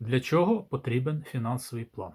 Для чого потрібен фінансовий план?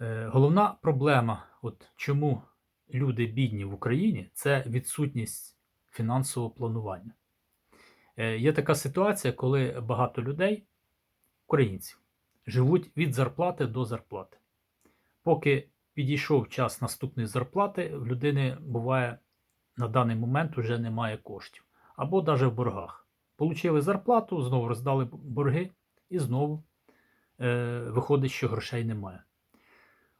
Е, Головна проблема, от чому люди бідні в Україні, це відсутність фінансового планування. Е, Є така ситуація, коли багато людей, українців, живуть від зарплати до зарплати. Поки підійшов час наступної зарплати, в людини буває на даний момент вже немає коштів. Або навіть в боргах. Получили зарплату, знову роздали борги, і знову е, виходить, що грошей немає.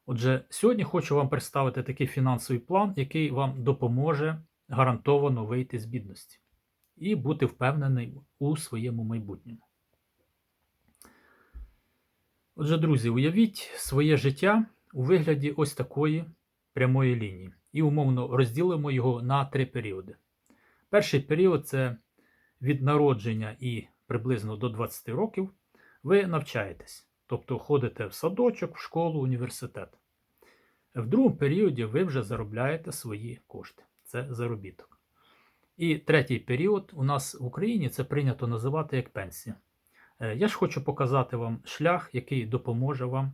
Отже, сьогодні хочу вам представити такий фінансовий план, який вам допоможе гарантовано вийти з бідності і бути впевнений у своєму майбутньому. Отже, друзі, уявіть своє життя у вигляді ось такої прямої лінії і умовно розділимо його на три періоди. Перший період це від народження і приблизно до 20 років ви навчаєтесь, тобто ходите в садочок, в школу, університет. В другому періоді ви вже заробляєте свої кошти. Це заробіток. І третій період у нас в Україні це прийнято називати як пенсія. Е, Я ж хочу показати вам шлях, який допоможе вам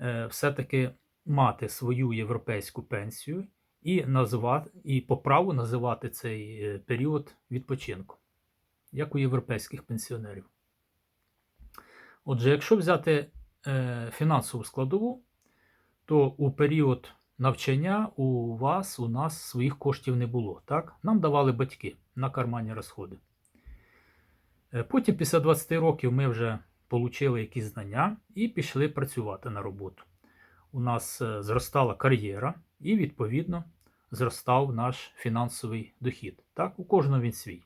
е, все-таки мати свою європейську пенсію і називати, і по праву називати цей е, період відпочинку, як у європейських пенсіонерів. Отже, якщо взяти е, фінансову складову, то у період навчання у вас, у нас своїх коштів не було. Так? Нам давали батьки на карманні розходи. Е, Потім, після 20 років, ми вже отримали якісь знання і пішли працювати на роботу. У нас е, зростала кар'єра, і, відповідно, зростав наш фінансовий дохід. Так, у кожного він свій.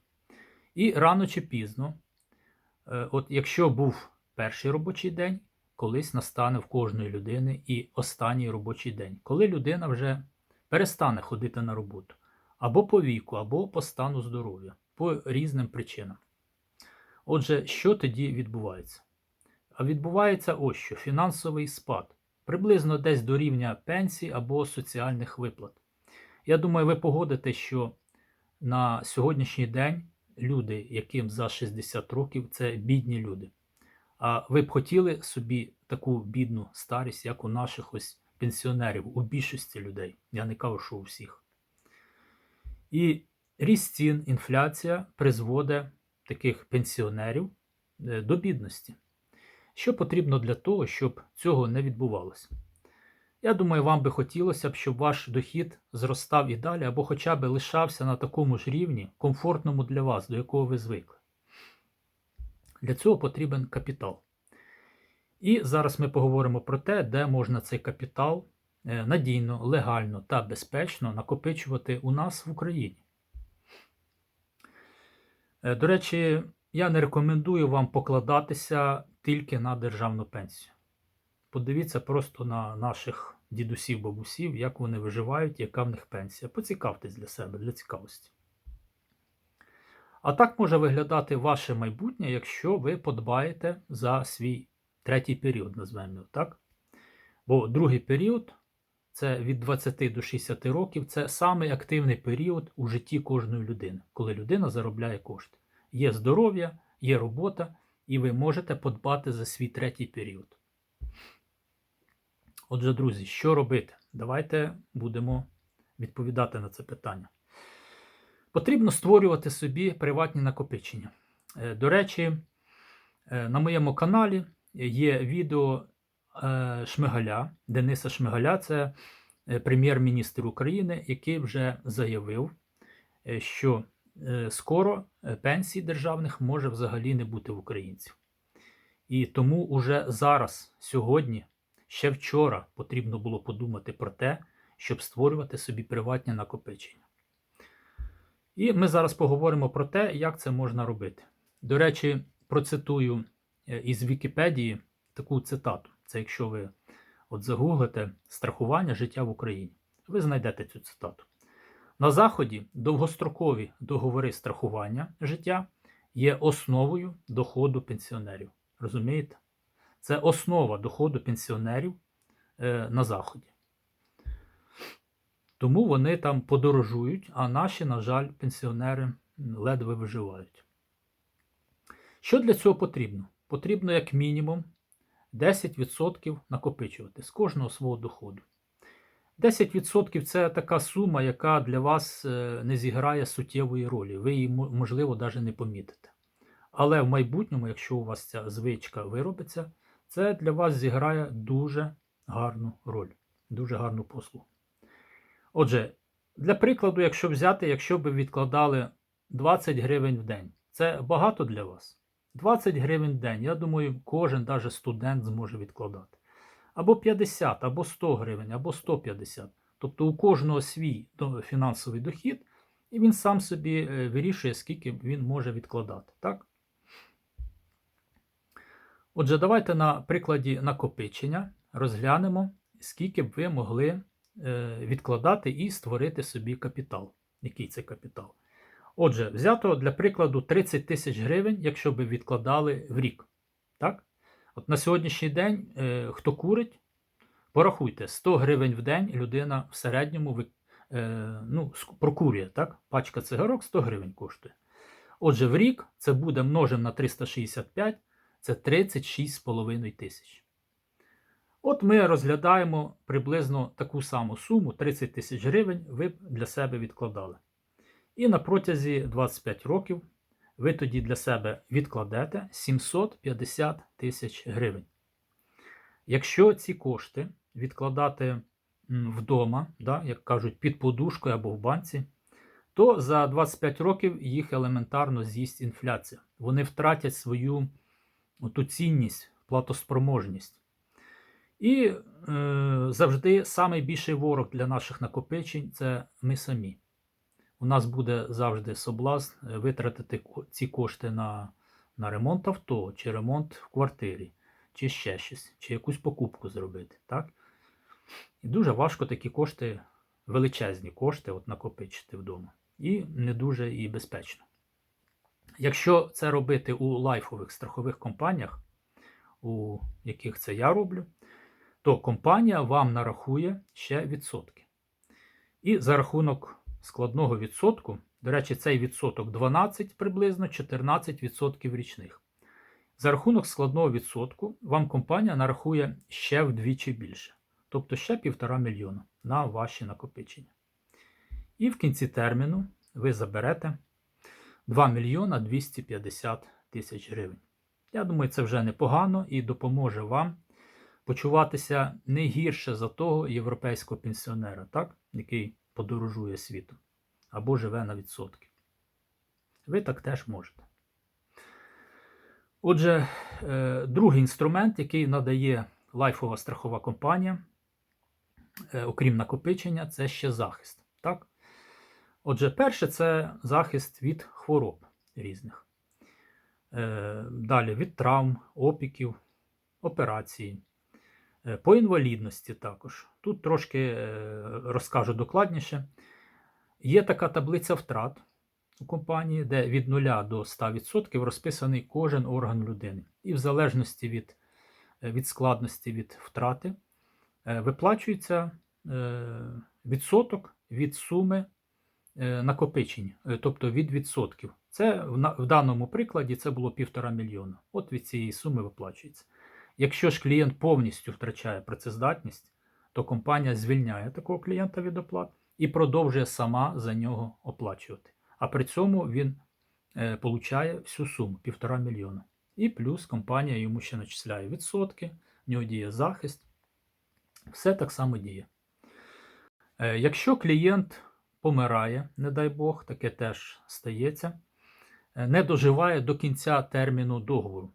І рано чи пізно, е, от якщо був перший робочий день, колись настане в кожної людини і останній робочий день, коли людина вже перестане ходити на роботу або по віку, або по стану здоров'я, по різним причинам. Отже, що тоді відбувається? А відбувається ось що: фінансовий спад, приблизно десь до рівня пенсій або соціальних виплат. Я думаю, ви погодите, що на сьогоднішній день люди, яким за 60 років, це бідні люди. А ви б хотіли собі таку бідну старість, як у наших ось пенсіонерів, у більшості людей. Я не кажу, що у всіх. І ріст цін, інфляція призводить таких пенсіонерів е, до бідності. Що потрібно для того, щоб цього не відбувалося? Я думаю, вам би хотілося б, щоб ваш дохід зростав і далі, або хоча б лишався на такому ж рівні, комфортному для вас, до якого ви звикли. Для цього потрібен капітал. І зараз ми поговоримо про те, де можна цей капітал е, надійно, легально та безпечно накопичувати у нас в Україні. Е, До речі, я не рекомендую вам покладатися тільки на державну пенсію. Подивіться просто на наших дідусів, бабусів, як вони виживають, яка в них пенсія. Поцікавтесь для себе, для цікавості. А так може виглядати ваше майбутнє, якщо ви подбаєте за свій третій період, назвемо його так. Бо другий період це від 20 до 60 років це самий активний період у житті кожної людини, коли людина заробляє кошти. Є здоров'я, є робота, і ви можете подбати за свій третій період. Отже, друзі, що робити? Давайте будемо відповідати на це питання. Потрібно створювати собі приватні накопичення. Е, До речі, е, на моєму каналі є відео е, Шмигаля, Дениса Шмигаля, це прем'єр-міністр України, який вже заявив, що скоро пенсій державних може взагалі не бути в українців. І тому уже зараз, сьогодні, ще вчора потрібно було подумати про те, щоб створювати собі приватні накопичення. І ми зараз поговоримо про те, як це можна робити. До речі, процитую е, із Вікіпедії таку цитату. Це якщо ви от загуглите страхування життя в Україні, ви знайдете цю цитату. На Заході довгострокові договори страхування життя є основою доходу пенсіонерів. Розумієте? Це основа доходу пенсіонерів е, на Заході. Тому вони там подорожують, а наші, на жаль, пенсіонери ледве виживають. Що для цього потрібно? потрібно як мінімум 10% накопичувати з кожного свого доходу. 10% це така сума, яка для вас е, не зіграє суттєвої ролі. Ви її, можливо, навіть не помітите. Але в майбутньому, якщо у вас ця звичка виробиться, це для вас зіграє дуже гарну роль, дуже гарну послугу. Отже, для прикладу, якщо взяти, якщо ви відкладали 20 гривень в день, це багато для вас. 20 гривень в день, я думаю, кожен, навіть студент, зможе відкладати. Або 50, або 100 гривень, або 150. Тобто у кожного свій фінансовий дохід, і він сам собі е, вирішує, скільки він може відкладати. Так? Отже, давайте на прикладі накопичення розглянемо, скільки б ви могли е, відкладати і створити собі капітал. Який це капітал? Отже, взято для прикладу 30 тисяч гривень, якщо б відкладали в рік. Так? От на сьогоднішній день, е, хто курить, порахуйте, 100 гривень в день людина в середньому е, ну, прокурює. Так? Пачка цигарок 100 гривень коштує. Отже, в рік це буде множимо на 365, це 36,5 тисяч. От ми розглядаємо приблизно таку саму суму 30 тисяч гривень ви б для себе відкладали. І на протязі 25 років ви тоді для себе відкладете 750 тисяч гривень. Якщо ці кошти відкладати вдома, да, як кажуть, під подушкою або в банці, то за 25 років їх елементарно з'їсть інфляція. Вони втратять свою ту цінність, платоспроможність. І е, завжди найбільший ворог для наших накопичень це ми самі. У нас буде завжди соблазн е, витратити ці кошти на, на ремонт авто, чи ремонт в квартирі, чи ще щось, чи якусь покупку зробити. Так? І дуже важко такі кошти, величезні кошти, от накопичити вдома. І не дуже і безпечно. Якщо це робити у лайфових страхових компаніях, у яких це я роблю, то компанія вам нарахує ще відсотки. І за рахунок складного відсотку, до речі, цей відсоток 12 приблизно 14% річних. За рахунок складного відсотку вам компанія нарахує ще вдвічі більше, тобто ще півтора мільйона на ваші накопичення. І в кінці терміну ви заберете 2 мільйона 250 тисяч гривень. Я думаю, це вже непогано і допоможе вам почуватися не гірше за того європейського пенсіонера, так? який подорожує світом або живе на відсотки. Ви так теж можете. Отже, е, другий інструмент, який надає лайфова страхова компанія, е, окрім накопичення, це ще захист. Так? Отже, перше це захист від хвороб різних. Е, Далі від травм, опіків, операції. Е, По інвалідності також. Тут трошки е, розкажу докладніше. Є така таблиця втрат у компанії, де від 0 до 100% розписаний кожен орган людини. І в залежності від, від складності від втрати виплачується відсоток від суми накопичень, е, тобто від відсотків. Це в, даному прикладі це було півтора мільйона. От від цієї суми виплачується. Якщо ж клієнт повністю втрачає працездатність, то компанія звільняє такого клієнта від оплат і продовжує сама за нього оплачувати. А при цьому він е, получає всю суму півтора мільйона. І плюс компанія йому ще начисляє відсотки, в нього діє захист. Все так само діє. Е, якщо клієнт помирає, не дай Бог, таке теж стається, е, не доживає до кінця терміну договору.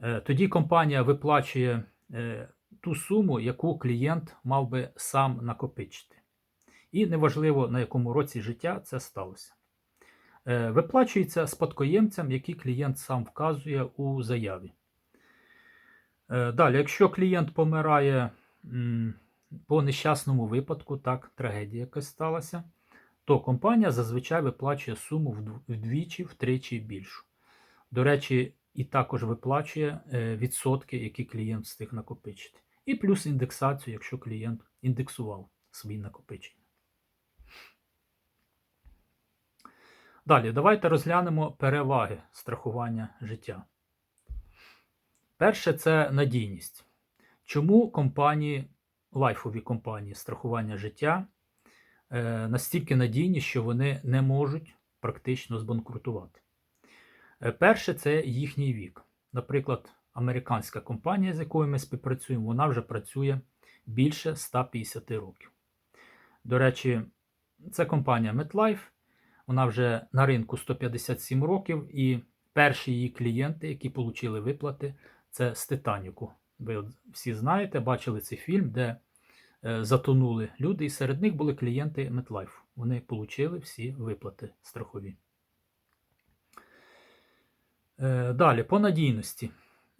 Е, Тоді компанія виплачує е, ту суму, яку клієнт мав би сам накопичити. І неважливо, на якому році життя це сталося. Виплачується спадкоємцям, які клієнт сам вказує у заяві. Далі, якщо клієнт помирає по нещасному випадку, так, трагедія якась сталася, то компанія зазвичай виплачує суму вдвічі, втричі більшу. До речі, і також виплачує е, відсотки, які клієнт встиг накопичити. І плюс індексацію, якщо клієнт індексував свої накопичення. Далі, давайте розглянемо переваги страхування життя. Перше це надійність. Чому компанії, лайфові компанії страхування життя е, настільки надійні, що вони не можуть практично збанкрутувати? Е, Перше це їхній вік. Наприклад, американська компанія, з якою ми співпрацюємо, вона вже працює більше 150 років. До речі, це компанія MetLife. Вона вже на ринку 157 років, і перші її клієнти, які отримали виплати, це з Титаніку. Ви всі знаєте, бачили цей фільм, де затонули люди, і серед них були клієнти MetLife. Вони отримали всі виплати страхові. Е, Далі, по надійності.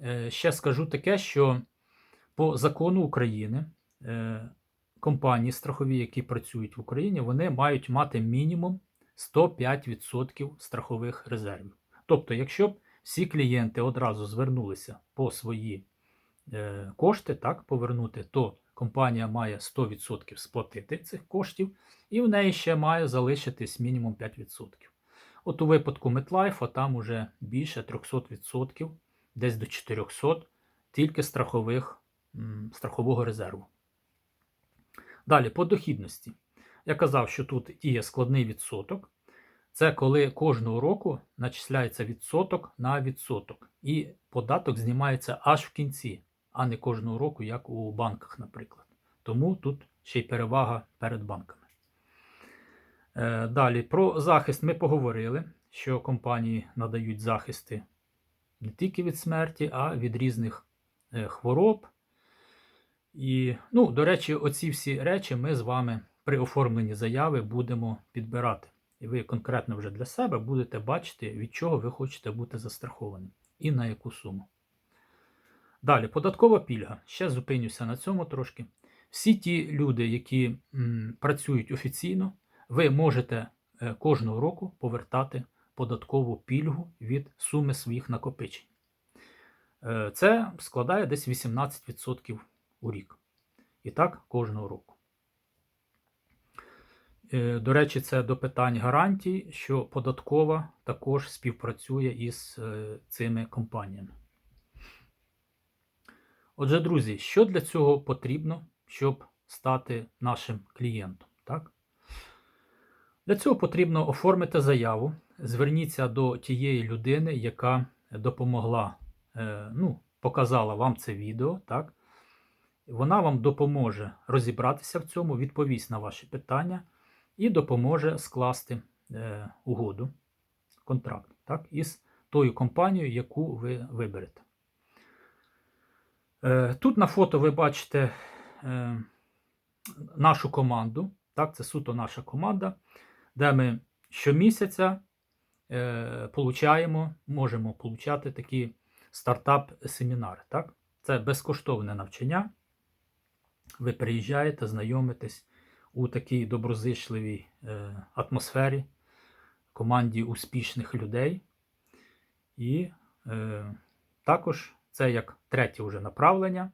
Е, Ще скажу таке, що по закону України е, компанії страхові, які працюють в Україні, вони мають мати мінімум 105% страхових резервів. Тобто, якщо б всі клієнти одразу звернулися по свої е, кошти, так, повернути, то компанія має 100% сплатити цих коштів, і в неї ще має залишитись мінімум 5%. От у випадку MetLife там уже більше 300%, десь до 400 тільки страхових, страхового резерву. Далі, по дохідності. Я казав, що тут діє складний відсоток. Це коли кожного року начисляється відсоток на відсоток, і податок знімається аж в кінці, а не кожного року, як у банках, наприклад. Тому тут ще й перевага перед банками. Е, Далі, про захист ми поговорили, що компанії надають захисти не тільки від смерті, а від різних е, хвороб. І, ну, до речі, оці всі речі ми з вами при оформленні заяви будемо підбирати. І ви конкретно вже для себе будете бачити, від чого ви хочете бути застрахованим і на яку суму. Далі, податкова пільга. Ще зупинюся на цьому трошки. Всі ті люди, які м, працюють офіційно, ви можете е, кожного року повертати податкову пільгу від суми своїх накопичень. Е, Це складає десь 18% у рік. І так кожного року. Е, До речі, це до питань гарантій, що податкова також співпрацює із е, цими компаніями. Отже, друзі, що для цього потрібно, щоб стати нашим клієнтом? Так? Для цього потрібно оформити заяву. Зверніться до тієї людини, яка допомогла, е, ну, показала вам це відео. Так? Вона вам допоможе розібратися в цьому, відповість на ваші питання і допоможе скласти е, угоду, контракт так, із тою компанією, яку ви виберете. Е, тут на фото ви бачите е, нашу команду. Так, це суто наша команда, де ми щомісяця е, получаємо, можемо получати такі стартап-семінари. Так? Це безкоштовне навчання. Ви приїжджаєте, знайомитесь у такій доброзичливій атмосфері, команді успішних людей. І також це як третє вже направлення.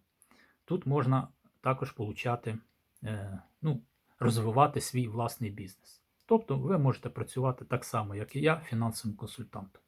Тут можна також получати, е, ну, розвивати свій власний бізнес. Тобто ви можете працювати так само, як і я, фінансовим консультантом.